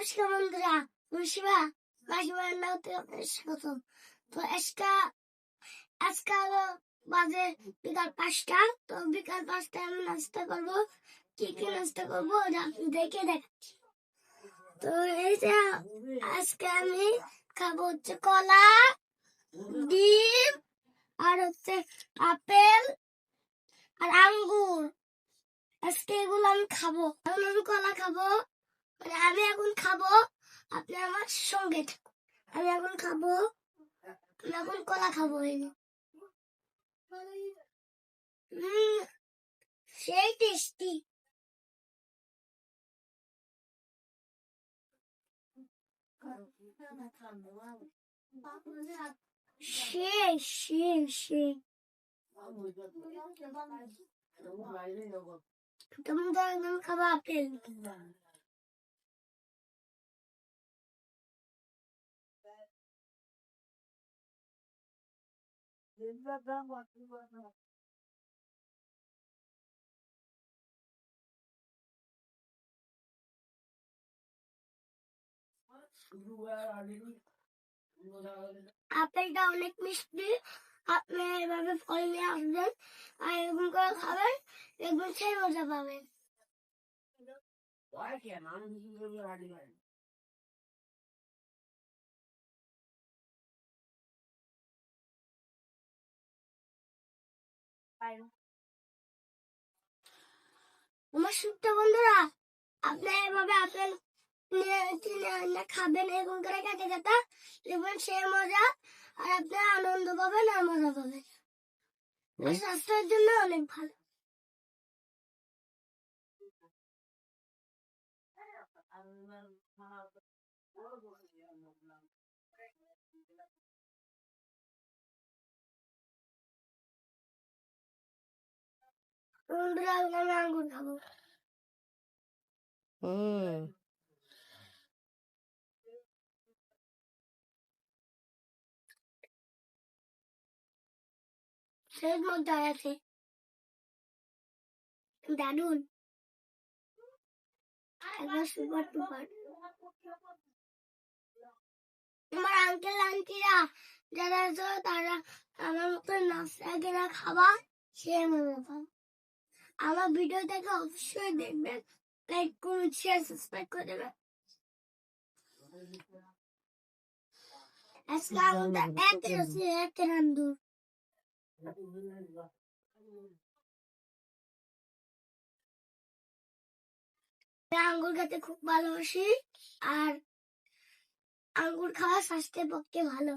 নমস্কার বন্ধুরা মুর্শিবা মাসিমা নাও তো আপনাদের স্বাগত তো আজকা আজকা হলো বাজে বিকাল পাঁচটা তো বিকাল পাঁচটায় আমি নাস্তা করব কি কি নাস্তা করব দেখে দেখাচ্ছি তো এই যে আজকে আমি খাব হচ্ছে কলা ডিম আর হচ্ছে আপেল আর আঙ্গুর আজকে এগুলো আমি খাব আমি কলা খাব মানে আমি এখন খাব, আপনি আমার সঙ্গে থাকুন। আমি এখন খাব, আমি এখন কলা খাব। সেই টেস্টি সেই আপেল। আপেলটা অনেক মিষ্টি। আপনি এভাবে ফল নিয়ে আসবেন আর এরকম করে খাবেন দেখবেন সেই মজা পাবেন। আমার সুপ্ত বন্ধুরা আপনি এভাবে আপেল খাবেন এরকম করে কাটে কাটা দেখবেন সে মজা আর আপনি আনন্দ পাবেন আর মজা পাবেন। স্বাস্থ্যের জন্য অনেক ভালো। বন্ধুরা আমি আঙ্গুর খাব? হুম। সেই মজা আছে। দারুণ একবার সুপার টুপার। আমার আঙ্কেল আন্টিরা যারা তারা আমার মতো নাস্তা কেনা খাবার সে মনে পাবে আমার ভিডিওটাকে অবশ্যই দেখবেন। লাইক করুন শেয়ার সাবস্ক্রাইব করে দেবেন। আজকে আমাদের এক রসি এক রান্দুর আঙ্গুর খেতে খুব ভালোবাসি আর আঙ্গুর খাওয়া স্বাস্থ্যের পক্ষে ভালো।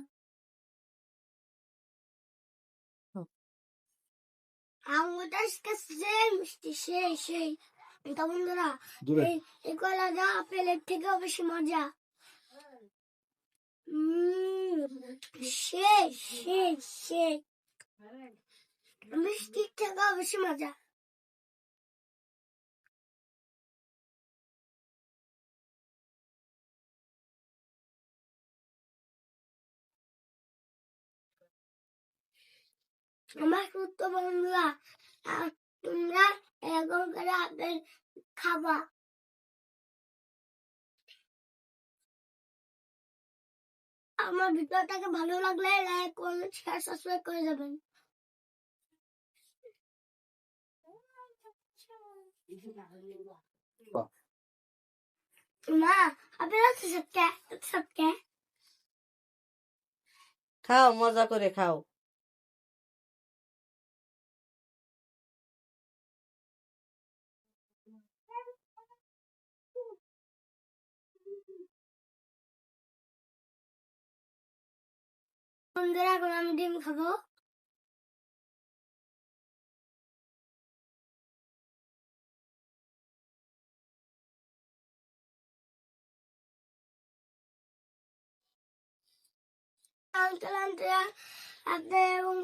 আঙ্গুরটা সেই মিষ্টি সেই সেই তা বন্ধুরা এই এই কলাটা আপেলের থেকেও বেশি মজা সেই সেই সেই মিষ্টির থেকেও বেশি মজা আমার সুস্থ বন্ধুরা তোমরা এরকম করে আপেল খাবা। আমার ভিডিওটাকে ভালো লাগলে লাইক কমেন্ট শেয়ার সাবস্ক্রাইব করে যাবেন। মা সবকে সবকে। খাও, মজা করে খাও। বন্ধুরা, এখন আমি ডিম খাব। আপনি এবং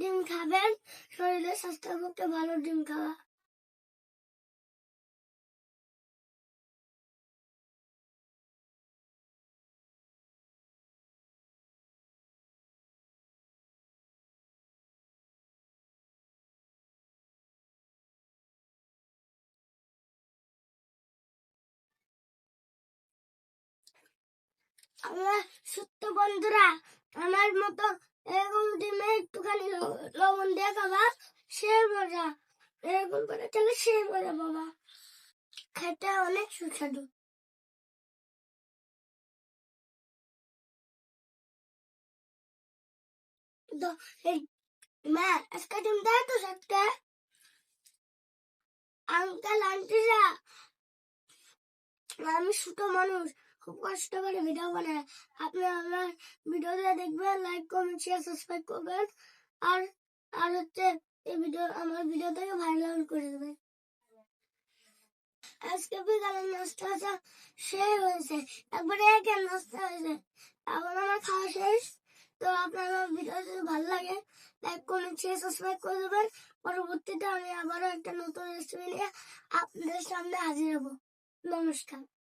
ডিম খাবেন। শরীরের স্বাস্থ্যের পক্ষে ভালো ডিম খাওয়া। সত্য বন্ধুরা, আমার মতো এরকম ডিমে একটুখানি লবণ দিয়ে খাবা সে মজা। এরকম করে খেলে সে মজা বাবা। খেতে অনেক সুস্বাদু। তো এই মা আজকে ডিম দেয় তো সত্যি? আঙ্কেল আন্টিরা আমি ছোট মানুষ। খুব কষ্ট করে ভিডিও বানাই আপনি আমার ভিডিওটা দেখবেন লাইক কমেন্ট শেয়ার সাবস্ক্রাইব করবেন। আর আর হচ্ছে এই ভিডিও আমার ভিডিওটাকে ভাইরাল করে দেবেন। আজকে বিকালে নাস্তা আসা শেষ হয়েছে। একবারে একের নাস্তা হয়েছে। এখন আমার খাওয়া শেষ। তো আপনার আমার ভিডিও যদি ভালো লাগে লাইক কমেন্ট শেয়ার সাবস্ক্রাইব করে দেবেন। পরবর্তীতে আমি আবারও একটা নতুন রেসিপি নিয়ে আপনাদের সামনে হাজির হব। নমস্কার।